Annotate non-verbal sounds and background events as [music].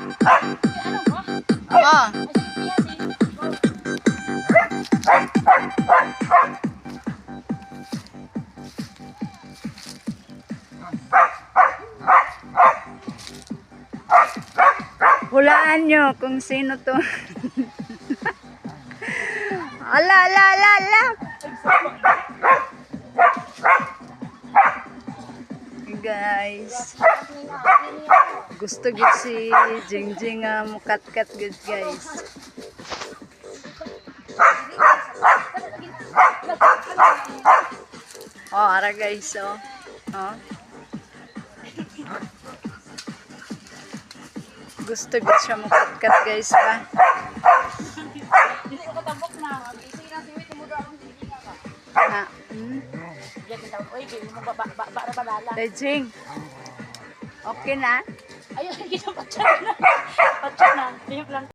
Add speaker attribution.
Speaker 1: Si-
Speaker 2: Hulaan nyo kung sino to. [laughs] ala, ala, ala, ala. Guys, gusto gid si Jingjing nga mukat-kat gid guys. Oh, ara guys, oh. Oh. Gusto gid siya mukat-kat guys ba?
Speaker 1: Dili ko katambok na. Isig na siwit mo daw ang nga ka.
Speaker 2: Ha? Hmm?
Speaker 1: Diyan. Oy, di mo ba ba ba ba ba balala.
Speaker 2: Jing. Okay na?
Speaker 1: Ayun, kita patsa na. Patsa na. Tiyok lang.